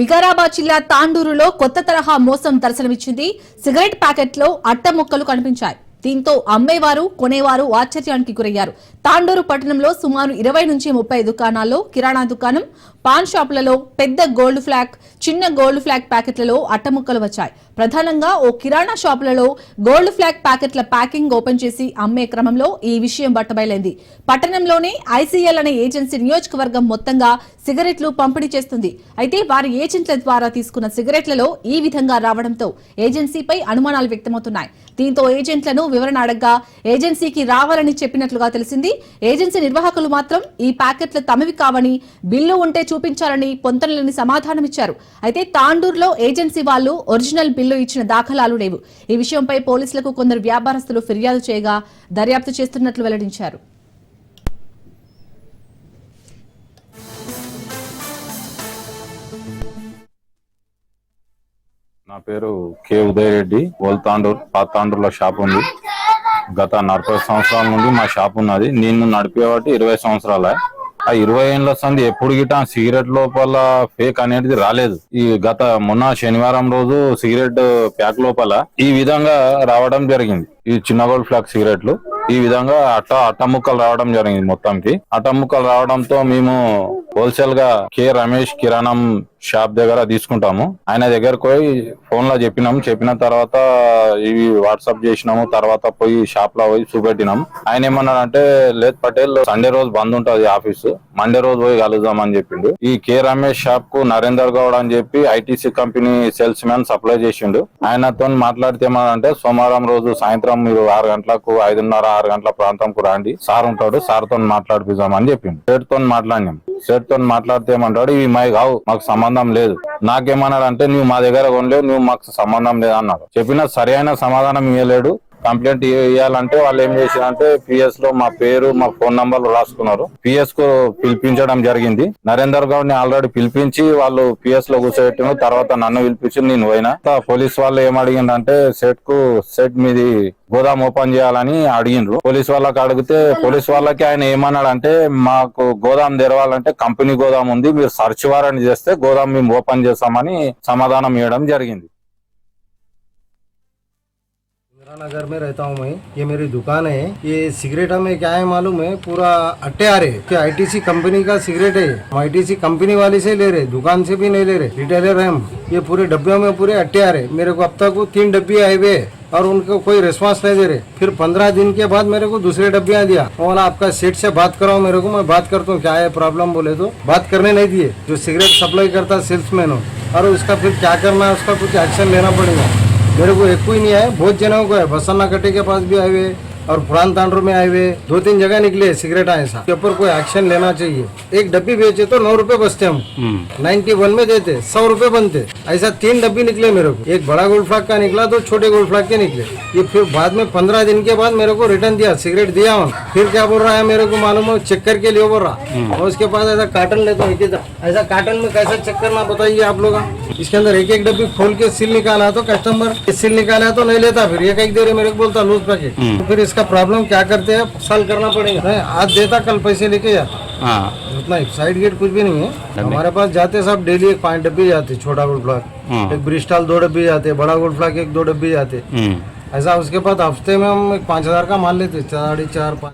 వికారాబాద్ జిల్లా తాండూరులో కొత్త తరహా మోసం దర్శనమిచ్చింది సిగరెట్ ప్యాకెట్లో అట్ట ముక్కలు కనిపించాయి. దీంతో అమ్మేవారు కొనేవారు ఆశ్చర్యానికి గురయ్యారు. తాండూరు పట్టణంలో సుమారు ఇరవై నుంచి ముప్పై దుకాణాల్లో కిరాణా దుకాణం పాన్ షాపులలో పెద్ద గోల్డ్ ఫ్లాగ్ చిన్న గోల్డ్ ఫ్లాగ్ ప్యాకెట్లలో అట్టముక్కలు వచ్చాయి. ప్రధానంగా ఓ కిరాణా షాపులలో గోల్డ్ ఫ్లాగ్ ప్యాకెట్ల ప్యాకింగ్ ఓపెన్ చేసి అమ్మే క్రమంలో ఈ విషయం బట్టబయలైంది. పట్టణంలోనే ఐసీఎల్ అనే ఏజెన్సీ నియోజకవర్గం మొత్తంగా సిగరెట్లు పంపిణీ చేస్తుంది. అయితే వారి ఏజెంట్ల ద్వారా తీసుకున్న సిగరెట్లలో ఈ విధంగా రావడంతో ఏజెన్సీపై అనుమానాలు వ్యక్తమవుతున్నాయి. దీంతో ఏజెంట్లను వివరణ అడగ్గా ఏజెన్సీకి రావాలని చెప్పినట్లుగా తెలిసింది. ఏజెన్సీ నిర్వాహకులు మాత్రం ఈ ప్యాకెట్లు తమవి కావని బిల్లు ఉంటే చూపించాలని పొంతనలేని సమాధానమిచ్చారు అయితే తాండూరులో ఏజెన్సీ వాళ్ళు ఒరిజినల్ బిల్లు ఇచ్చిన దాఖలాలు లేవు. ఈ విషయంపై పోలీసులకు కొందరు వ్యాపారస్తులు ఫిర్యాదు చేయగా దర్యాప్తు చేస్తున్నట్లు వెల్లడించారు. నా పేరు కె ఉదయ్ రెడ్డి ఓల్తాండూర్ పాతాండూర్లో షాప్ ఉంది. గత నలభై సంవత్సరాల నుండి మా షాప్ ఉన్నది. నేను నడిపేవాటి ఇరవై సంవత్సరాలే. ఆ ఇరవై ఏళ్ళ సంది ఎప్పుడు గిట సిగరెట్ లోపల ఫేక్ అనేది రాలేదు. ఈ గత మొన్న శనివారం రోజు సిగరెట్ ప్యాక్ లోపల ఈ విధంగా రావడం జరిగింది. ఈ చిన్న గోల్డ్ ఫ్లాక్ సిగరెట్లు. ఈ విధంగా అట్ట అట్టముక్కలు రావడం జరిగింది మొత్తంకి అట్టముక్కలు రావడంతో మేము హోల్సేల్గా కె రమేష్ కిరాణం షాప్ దగ్గర తీసుకుంటాము. ఆయన దగ్గరకు పోయి ఫోన్లో చెప్పినాము. చెప్పిన తర్వాత ఇవి వాట్సాప్ చేసినాము. తర్వాత పోయి షాప్లో పోయి చూపెట్టినాం ఆయన ఏమన్నాడంటే లేత్ పటేల్ సండే రోజు బంద్ ఉంటది ఆఫీస్. మండే రోజు పోయి కలుద్దాం అని చెప్పిండు. ఈ కె రమేష్ షాప్కు నరేందర్ గౌడ్ అని చెప్పి ITC company salesman supply చేసిండు. ఆయనతో మాట్లాడితే ఏమన్నాడంటే సోమవారం రోజు సాయంత్రం మీరు ఆరు గంటలకు ఐదున్నర ఆరు గంటల ప్రాంతంకు రండి. సార్ ఉంటాడు. సార్తో మాట్లాడిపిద్దాం అని చెప్పిండు. సేట్తో మాట్లాడినాం. సెట్తో మాట్లాడితే ఏమంటాడు? ఇవి మై కావు మాకు సంబంధం లేదు. నాకేమన్నాడు అంటే నువ్వు మా దగ్గర కొనలేవు నువ్వు మాకు సంబంధం లేదు అన్నాడు చెప్పిన సరైన సమాధానం ఇవ్వలేడు కంప్లైంట్ ఇవ్వాలంటే వాళ్ళు ఏం చేశారంటే పిఎస్లో మా పేరు మా ఫోన్ నంబర్ రాసుకున్నారు. పిఎస్కు పిలిపించడం జరిగింది. నరేందర్ గౌడ్ని ఆల్రెడీ పిలిపించి వాళ్ళు పిఎస్లో కూర్చోబెట్టిన తర్వాత నన్ను పిలిపించి నేను పోయినా. పోలీస్ వాళ్ళు ఏం అడిగిందంటే సెట్కు సెట్ మీది గోదాం ఓపెన్ చేయాలని అడిగిండ్రు. పోలీస్ వాళ్ళకి అడిగితే పోలీస్ వాళ్ళకి ఆయన ఏమన్నాడంటే మాకు గోదాం తెరవాలంటే కంపెనీ గోదాం ఉంది. మీరు సర్చ్ వారెంట్ చేస్తే గోదాం మేము ఓపెన్ చేస్తామని సమాధానం ఇవ్వడం జరిగింది. नगर में रहता हूँ मैं। ये मेरी दुकान है। ये सिगरेट हमें क्या है मालूम है? पूरा अट्टे आ रहे कि आईटीसी कंपनी का सिगरेट है? हम आईटीसी कंपनी वाले से ले रहे, दुकान से भी नहीं ले रहे। रिटेलर है हम। ये पूरे डब्बे में पूरे अट्टे आ रहे। मेरे को अब तक वो तीन डब्बे आए हुए हैं और उनको कोई रिस्पांस नहीं दे रहे। फिर पंद्रह दिन के बाद मेरे को दूसरे डब्बियाँ दिया। बोला, आपका सेट से बात कराओ मेरे को, मैं बात करता हूँ। क्या है प्रॉब्लम बोले तो? बात करने नहीं दिए। जो सिगरेट सप्लाई करता सेल्समैन हो। और उसका फिर क्या करना है? उसका कुछ एक्शन लेना पड़ेगा। मेरे को एक कोई नहीं है बहुत जनों को है बसन्ना कटे के पास भी आए हुए और पुरान तांडर में आए हुए दो तीन जगह निकले सिगरेट आए के ऊपर कोई एक्शन लेना चाहिए। एक डब्बी बेचे तो नौ रुपए बचते हम। नाइन्टी वन में देते सौ रुपए बनते। ऐसा तीन डब्बी निकले मेरे को। एक बड़ा गोल्ड फ्लैग का निकला तो छोटे गोल्ड फ्लैग के निकले। ये फिर बाद में पंद्रह दिन के बाद मेरे को रिटर्न दिया सिगरेट दिया हम फिर क्या बोल रहा है मेरे को मालूम है? चेक करके लिए बोल रहा। और उसके बाद ऐसा कार्टन लेता हूँ ऐसा कार्टन में कैसा चेक करना बताइए आप लोग। इसके अंदर एक एक डब्बी खोल के सील निकाला तो कस्टमर सील निकाला तो नहीं लेता फिर। एक एक देर मेरे को बोलता लूज पैकेट तो फिर इसका प्रॉब्लम क्या करते हैं? सॉल्व करना पड़ेगा। नहीं, आज देता कल पैसे लेके जाता हाँ। उतना ही साइड गेट कुछ भी नहीं है। हमारे पास जाते सब डेली एक पाँच डब्बी जाते छोटा गोल्ड फ्लाक एक ब्रिस्टाल दो डब्बी जाते बड़ा गोल्ड फ्लाक एक दो डब्बी जाते। हम्म। ऐसा उसके बाद हफ़्ते में हम एक पाँच हज़ार का मान लेते साढ़े चार पाँच।